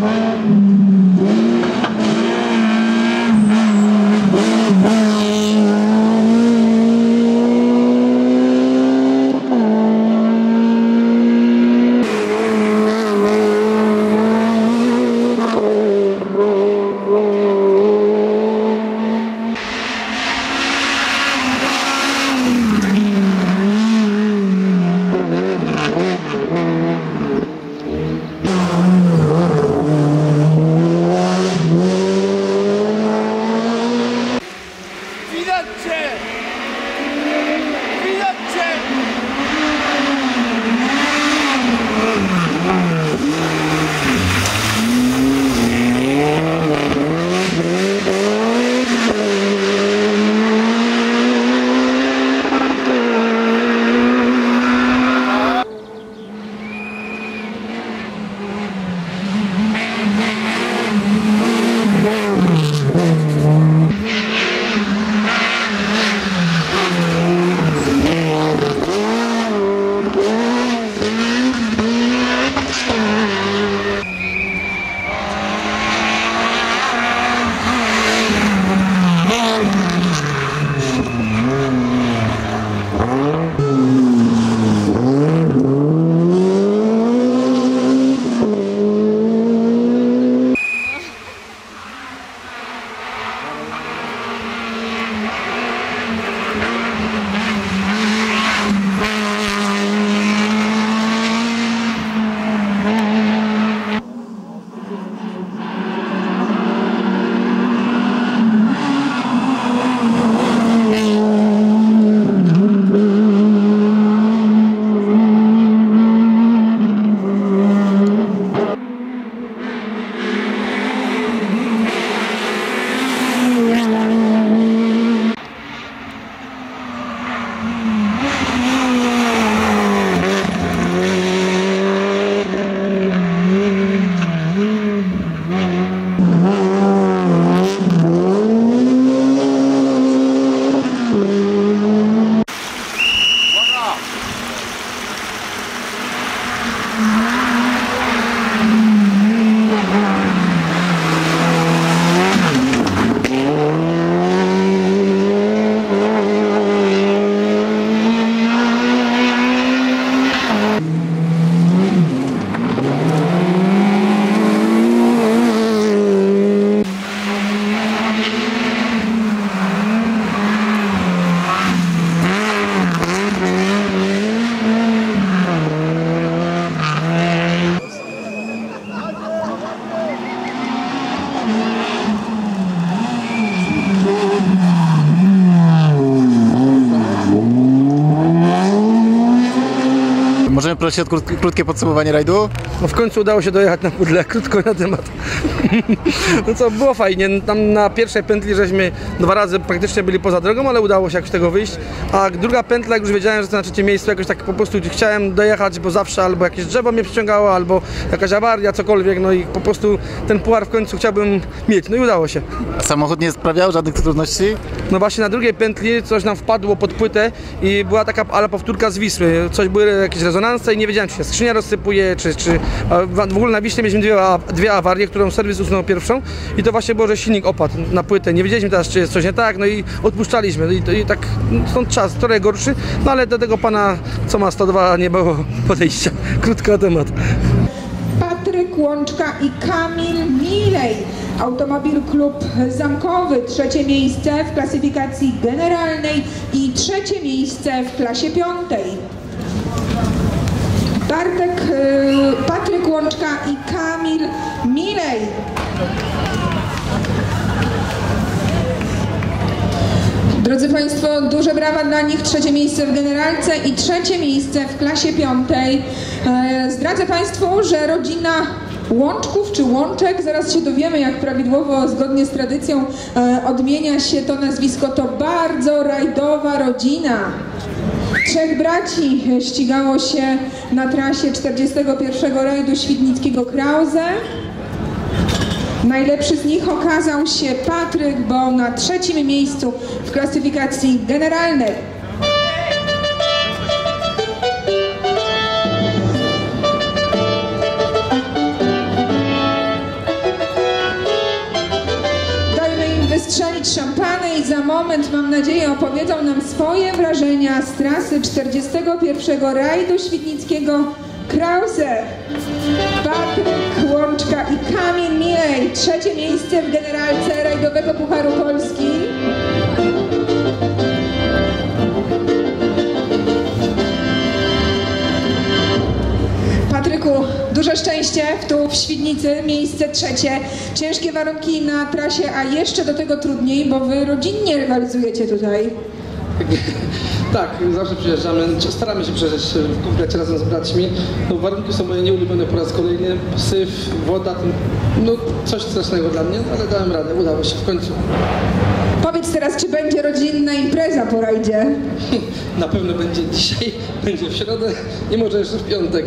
Mm-hmm. O krótkie, podsumowanie rajdu? No w końcu udało się dojechać na pudle, krótko na temat. No co, było fajnie, tam na pierwszej pętli żeśmy dwa razy praktycznie byli poza drogą, ale udało się jakoś z tego wyjść. A druga pętla, jak już wiedziałem, że to na trzecim miejscu, jakoś tak po prostu chciałem dojechać, bo zawsze albo jakieś drzewo mnie przyciągało, albo jakaś awaria, cokolwiek, no i po prostu ten puar w końcu chciałbym mieć, no i udało się. Samochód nie sprawiał żadnych trudności? No właśnie na drugiej pętli coś nam wpadło pod płytę i była taka ale powtórka z Wisły. Coś były jakieś rezonanse i nie wiedziałem, czy się skrzynia rozsypuje, czy... czy w ogóle na Wiśle mieliśmy dwie, dwie awarie, którą serwis usunął pierwszą i to właśnie było, że silnik opadł na płytę. Nie wiedzieliśmy teraz, czy jest coś nie tak, no i odpuszczaliśmy. No i, i tak no, stąd czas trochę gorszy, no ale do tego pana, co ma 102, nie było podejścia. Krótko na temat. Patryk Łączka i Kamil Milej. Automobil Klub Zamkowy, trzecie miejsce w klasyfikacji generalnej i trzecie miejsce w klasie piątej. Bartek, y, Patryk Łączka i Kamil Milej. Drodzy Państwo, duże brawa dla nich. Trzecie miejsce w generalce i trzecie miejsce w klasie piątej. E, Zdradzę Państwu, że rodzina Łączków czy Łączek, zaraz się dowiemy, jak prawidłowo, zgodnie z tradycją e, odmienia się to nazwisko. To bardzo rajdowa rodzina. Trzech braci ścigało się na trasie 41 rajdu Świdnickiego Krause. Najlepszy z nich okazał się Patryk, bo na trzecim miejscu w klasyfikacji generalnej. Moment, mam nadzieję, opowiedzą nam swoje wrażenia z trasy 41. rajdu świdnickiego Krause. Patryk Łączka i Kamil Milej. Trzecie miejsce w generalce rajdowego Pucharu Polski. Duże szczęście tu w Świdnicy, miejsce trzecie. Ciężkie warunki na trasie, a jeszcze do tego trudniej, bo wy rodzinnie rywalizujecie tutaj. Tak, zawsze przyjeżdżamy, staramy się przeżyć w komplecie razem z braćmi. No, warunki są moje nieulubione po raz kolejny. Syf, woda, no coś strasznego dla mnie, ale dałem radę, udało się w końcu. Powiedz teraz, czy będzie rodzinna impreza po rajdzie? Na pewno będzie dzisiaj, będzie w środę i może jeszcze w piątek.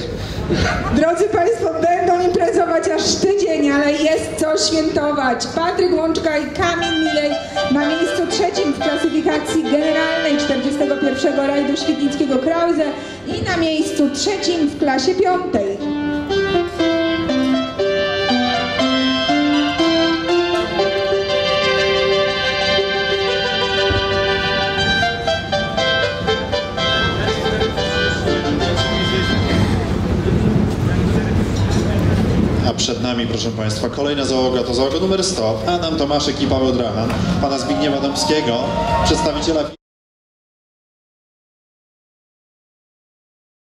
Drodzy Państwo, będą imprezować aż tydzień, ale jest co świętować. Patryk Łączka i Kamil Milej na miejscu trzecim w klasyfikacji generalnej 41. rajdu świdnickiego Krause i na miejscu trzecim w klasie piątej. Przed nami, proszę Państwa, kolejna załoga to załoga numer 100. Adam Tomaszek i Paweł Drahan, pana Zbigniewa Dębskiego, przedstawiciela